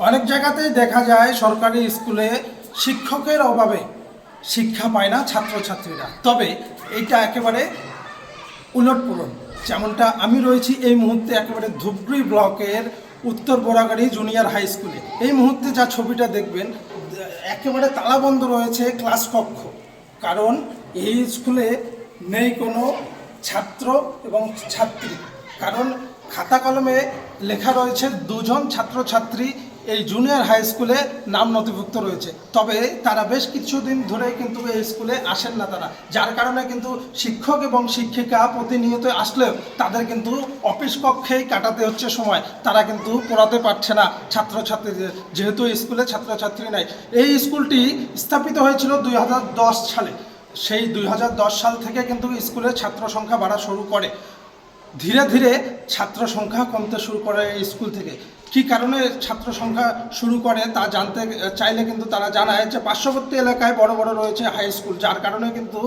অনেক জায়গাতেই দেখা যায় সরকারি স্কুলে শিক্ষকের অভাবে শিক্ষা পায় না ছাত্রছাত্রীরা। তবে এটা একেবারে উলটপুলট। যেমনটা আমি রয়েছি এই মুহূর্তে একেবারে ধূপগুড়ি ব্লকের উত্তর বোরাগাড়ি জুনিয়র হাই স্কুলে। এই মুহূর্তে যা ছবিটা দেখবেন, একেবারে তালাবন্ধ রয়েছে ক্লাস কক্ষ। কারণ এই স্কুলে নেই কোনো ছাত্র এবং ছাত্রী। কারণ খাতা কলমে লেখা রয়েছে দুজন ছাত্রছাত্রী এই জুনিয়র হাই স্কুলে নাম নথিভুক্ত রয়েছে। তবে তারা বেশ কিছুদিন ধরে কিন্তু এই স্কুলে আসেন না তারা। যার কারণে কিন্তু শিক্ষক এবং শিক্ষিকা প্রতিনিয়ত আসলেও তাদের কিন্তু অফিস কক্ষেই কাটাতে হচ্ছে সময়। তারা কিন্তু পড়াতে পারছে না ছাত্রছাত্রীদের। যেহেতু স্কুলে ছাত্রছাত্রী নাই। এই স্কুলটি স্থাপিত হয়েছিল দুই হাজার দশ সালে। সেই দুই হাজার দশ সাল থেকে কিন্তু স্কুলে ছাত্র সংখ্যা বাড়া শুরু করে। ধীরে ধীরে ছাত্র সংখ্যা কমতে শুরু করে এই স্কুল থেকে। কী কারণে ছাত্র সংখ্যা শুরু করে তা জানতে, চাইলে কিন্তু তারা জানায় যে পার্শ্ববর্তী এলাকায় বড় বড় রয়েছে হাই স্কুল যার কারণে কিন্তু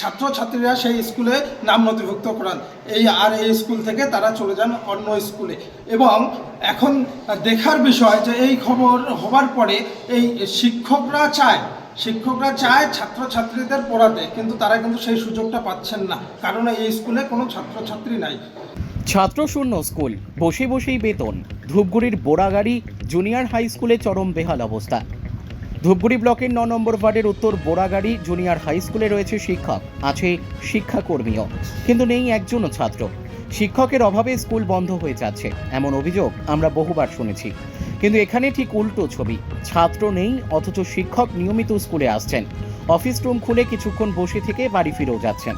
ছাত্রছাত্রীরা সেই স্কুলে নাম নথিভুক্ত করান। এই আর এই স্কুল থেকে তারা চলে যান অন্য স্কুলে এবং এখন দেখার বিষয় যে এই খবর হবার পরে এই শিক্ষকরা চায় শিক্ষকরা চায় ছাত্রছাত্রীদের পড়াতে, কিন্তু তারা কিন্তু সেই সুযোগটা পাচ্ছেন না। কারণ এই স্কুলে কোনো ছাত্রছাত্রী নাই। ছাত্রশূন্য স্কুল, বসে বসেই বেতন, ধূপগুড়ির বোড়াগাড়ি, জুনিয়র হাই স্কুলে চরম বেহাল অবস্থা। ধূপগুড়ি ব্লকের ন নম্বর ওয়ার্ডের উত্তর বোড়াগাড়ি, জুনিয়র হাই স্কুলে রয়েছে শিক্ষক, আছে শিক্ষাকর্মীও, কিন্তু নেই একজনও ছাত্র। শিক্ষকের অভাবে স্কুল বন্ধ হয়ে যাচ্ছে, এমন অভিযোগ আমরা বহুবার শুনেছি। কিন্তু এখানে ঠিক উল্টো ছবি, ছাত্র নেই, অথচ শিক্ষক নিয়মিত স্কুলে আসছেন। অফিস রুম খুলে কিছুক্ষণ বসে থেকে বাড়ি ফিরেও যাচ্ছেন।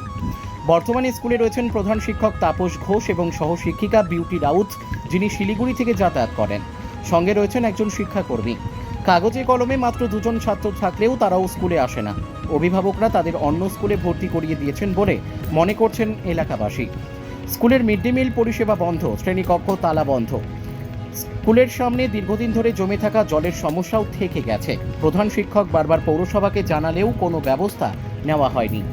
বর্তমানে স্কুলে রয়েছেন প্রধান শিক্ষক তাপস ঘোষ এবং সহশিক্ষিকা বিউটি রাউত, যিনি শিলিগুড়ি থেকে যাতায়াত করেন। সঙ্গে রয়েছেন একজন শিক্ষাকর্মী। কাগজে কলমে মাত্র দুজন ছাত্র থাকলেও তারাও স্কুলে আসে না। অভিভাবকরা তাদের অন্য স্কুলে ভর্তি করিয়ে দিয়েছেন বলে মনে করছেন এলাকাবাসী। স্কুলের মিড ডে মিল পরিষেবা বন্ধ, শ্রেণীকক্ষ তালা বন্ধ। স্কুলের সামনে দীর্ঘদিন ধরে জমে থাকা জলের সমস্যাও থেকে গেছে। প্রধান শিক্ষক বারবার পৌরসভাকে জানালেও কোনো ব্যবস্থা নেওয়া হয়নি।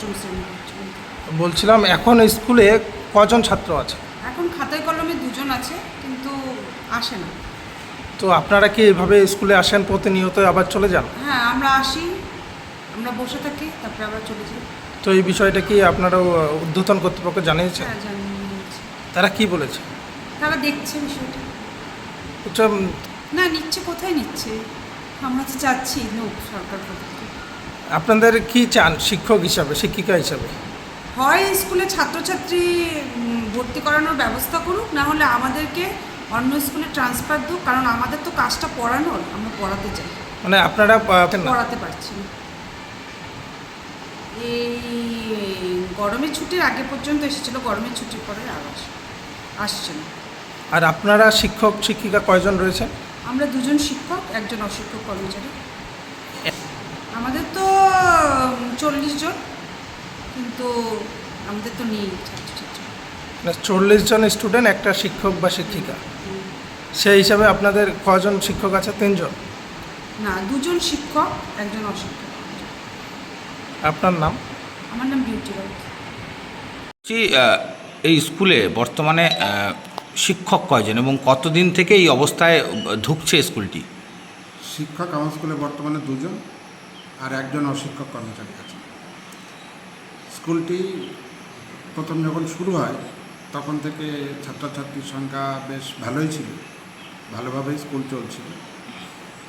অষ্টম শ্রেণি পর্যন্ত। বলছিলাম এখন স্কুলে কজন ছাত্র আছে? এখন খাতায় কলমে দুজন আছে কিন্তু আসে না। তো আপনারা কি এইভাবে স্কুলে আসেন প্রতিনিয়ত আবার চলে যান? হ্যাঁ আমরা আসি আমরা বসে থাকি তারপরে আবার চলে যাই। তো এই বিষয়টা কি আপনারা ঊর্ধ্বতন কর্তৃপক্ষ জানিয়েছেন? হ্যাঁ জানি বলছি। তারা কি বলেছে? তারা দেখছে বিষয়টা। না নিচ্ছে কোথায় নিচ্ছে? আমরা তো চাচ্ছি লোক সরকার আপনাদের কি চান শিক্ষক হিসাবে শিক্ষিকা হিসাবে? হয় স্কুলে ছাত্রছাত্রী ভর্তি করানোর ব্যবস্থা করুক না হলে আমাদেরকে অন্য স্কুলে ট্রান্সফার দিক কারণ আমাদের তো কাজটা পড়ানোর আমরা পড়াতে চাই। মানে আপনারা পড়াতে পারছি এই গরমের ছুটির আগে পর্যন্ত এসেছিল গরমের ছুটির পরে আর আস- আসছে না। আর আপনারা শিক্ষক শিক্ষিকা কয়জন রয়েছেন আমরা দুজন শিক্ষক একজন অশিক্ষক কর্মচারী। আমাদের তো চল্লিশ জন কিন্তু আমাদের তো নেই। চল্লিশ জন স্টুডেন্ট একটা শিক্ষক বা শিক্ষিকা। সেই হিসাবে আপনাদের কয়জন শিক্ষক আছে? তিনজন? না দুজন শিক্ষক একজন অশিক্ষক আপনার নাম? আমার নাম বিউটি এই স্কুলে বর্তমানে শিক্ষক কয়জন এবং কতদিন থেকে এই অবস্থায় ঢুকছে স্কুলটি? শিক্ষক আমার স্কুলে বর্তমানে দুজন। আর একজন অশিক্ষক কর্মচারী আছে। স্কুলটি প্রথম যখন শুরু হয়, তখন থেকে ছাত্রছাত্রীর সংখ্যা বেশ ভালোই ছিল। ভালোভাবেই স্কুল চলছিল।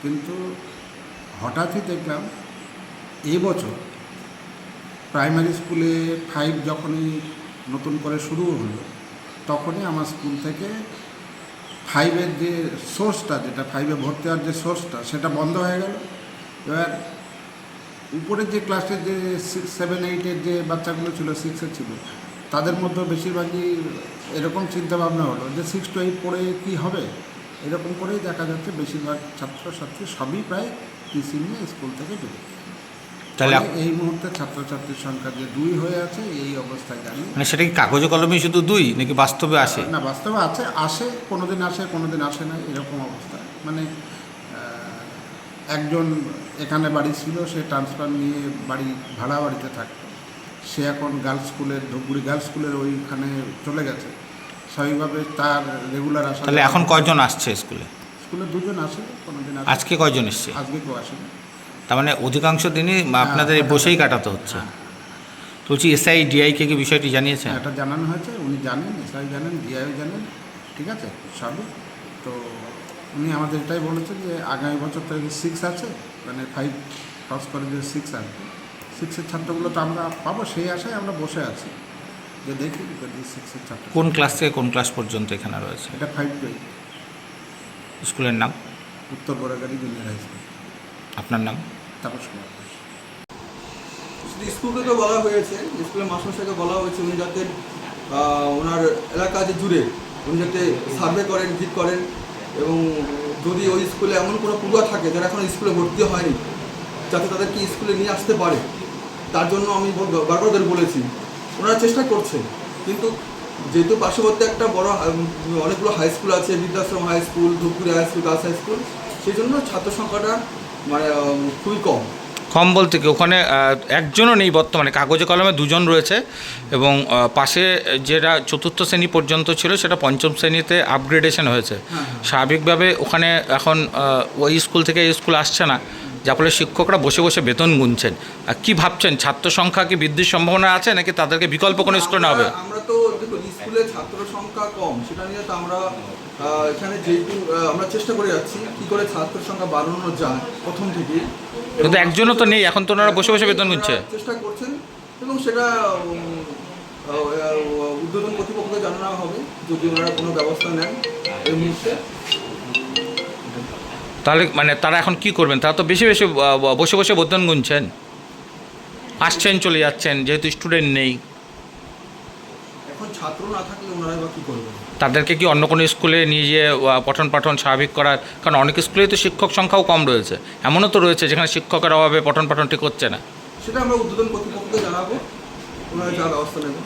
কিন্তু হঠাৎই দেখলাম এবছর প্রাইমারি স্কুলে ফাইভ যখনই নতুন করে শুরু হলো, তখনই আমার স্কুল থেকে ফাইভের যে সোর্সটা, যেটা ফাইভে ভর্তি হওয়ার যে সোর্সটা, সেটা বন্ধ হয়ে গেল। এবার উপরের যে ক্লাসের যে সিক্স সেভেন এইটের যে বাচ্চাগুলো ছিল সিক্সের ছিল তাদের মধ্যে বেশিরভাগই এরকম চিন্তাভাবনা হলো যে সিক্স টু এইট পড়ে কী হবে? এরকম করেই দেখা যাচ্ছে বেশিরভাগ ছাত্রছাত্রী সবই প্রায় টিসি নিয়ে স্কুল থেকে বেরোয়। তাহলে এই মুহূর্তে ছাত্রছাত্রীর সংখ্যা যে দুই হয়ে আছে এই অবস্থায় দাঁড়িয়ে মানে সেটা কি কাগজে কলমে শুধু দুই নাকি বাস্তবে আসে? না বাস্তবে আছে আসে কোনো দিন আসে কোনো দিন আসে না এরকম অবস্থা। মানে একজন এখানে বাড়ি ছিল সে ট্রান্সফার নিয়ে বাড়ি ভাড়া বাড়িতে থাকতো সে এখন গার্লস স্কুলের ধূপগুড়ি গার্লস স্কুলের ওইখানে চলে গেছে। স্বাভাবিকভাবে তার রেগুলার আসা তাহলে এখন কয়জন আসছে স্কুলে স্কুলে দুজন আসে কোনোদিন আসে। আজকে কয়জন এসছে? আজকে কেউ আসেনি। তার মানে অধিকাংশ দিনই আপনাদের এই বসেই কাটাতে হচ্ছে হ্যাঁ। তো বলছি এসআই ডিআইকে কি বিষয়টি জানিয়েছেন? হ্যাঁ, এটা জানানো হয়েছে উনি জানেন এসআই জানেন ডিআই জানেন ঠিক আছে সবই। তো উনি আমাদের এটাই বলেছেন যে আগামী বছর থেকে সিক্স আছে মানে ফাইভ ক্রস করে যে সিক্স আসবে সিক্সের ছাত্রগুলো তো আমরা পাবো সেই আশায় আমরা বসে আছি যে দেখি যদি সিক্সের ছাত্র। কোন ক্লাস থেকে কোন ক্লাস পর্যন্ত এখানে রয়েছে? এটা ফাইভ টু স্কুলের নাম? উত্তর বড়াগাড়ি জুনিয়র হাই স্কুল আপনার নাম? তাপস কুমার স্কুলকে তো বলা হয়েছে স্কুলের মাস্টারমশাইকে বলা হয়েছে উনি যাতে ওনার এলাকা যে জুড়ে উনি যাতে সার্ভে করেন ভিট করেন। এবং যদি ওই স্কুলে এমন কোনো পড়ুয়া থাকে যারা এখন স্কুলে ভর্তি হয়নি, যাতে তাদেরকে স্কুলে নিয়ে আসতে পারে, তার জন্য আমি বারবার বলেছি। ওনারা চেষ্টা করছে কিন্তু যেহেতু পার্শ্ববর্তী একটা বড় অনেকগুলো হাই স্কুল আছে, বৃদ্ধাশ্রম high school Dhupguri high school girls high school সেই জন্য ছাত্র সংখ্যাটা মানে খুবই কম। কম বলতে কি ওখানে একজনও নেই বর্তমানে কাগজে কলমে দুজন রয়েছে এবং পাশে যেটা চতুর্থ শ্রেণি পর্যন্ত ছিল সেটা পঞ্চম শ্রেণীতে আপগ্রেডেশন হয়েছে। স্বাভাবিকভাবে ওখানে এখন ওই স্কুল থেকে এই স্কুল আসছে না যার ফলে শিক্ষকরা বসে বসে বেতন গুনছেন। আর কী ভাবছেন ছাত্র সংখ্যা কি বৃদ্ধির সম্ভাবনা আছে নাকি তাদেরকে বিকল্প কোনো স্কুল না হবে? আমরা- তো দেখুন স্কুলে ছাত্র সংখ্যা কম সেটা নিয়ে তো আমরা এখানে যেহেতু আমরা চেষ্টা করে যাচ্ছি কি করে সংখ্যা বাড়ানো যায় প্রথম থেকে কিন্তু একজনও তো নেই এখন তো ওনারা বসে বসে বেতন গুনছে। চেষ্টা করছেন এবং সেটা উদ্বোধন কর্তৃপক্ষকে জানানো হবে যদি ওনারা কোনো ব্যবস্থা নেন এই মুহূর্তে। তাহলে মানে তারা এখন কি করবেন? তারা তো বেশি বেশি বসে বসে বেতন গুনছেন। আসছেন চলে যাচ্ছেন যেহেতু স্টুডেন্ট নেই। ছাত্র না থাকলে ওনারা বা কী করবেন? তাদেরকে কি অন্য কোনো স্কুলে নিয়ে গিয়ে পঠন পাঠন স্বাভাবিক করার? কারণ অনেক স্কুলেই তো শিক্ষক সংখ্যাও কম রয়েছে। এমনও তো রয়েছে যেখানে শিক্ষকের অভাবে পঠন পাঠন ঠিক হচ্ছে না। সেটা আমরা উদ্বোধন কর্তৃপক্ষকে জানাব। ওনারা যা ব্যবস্থা নেবেন।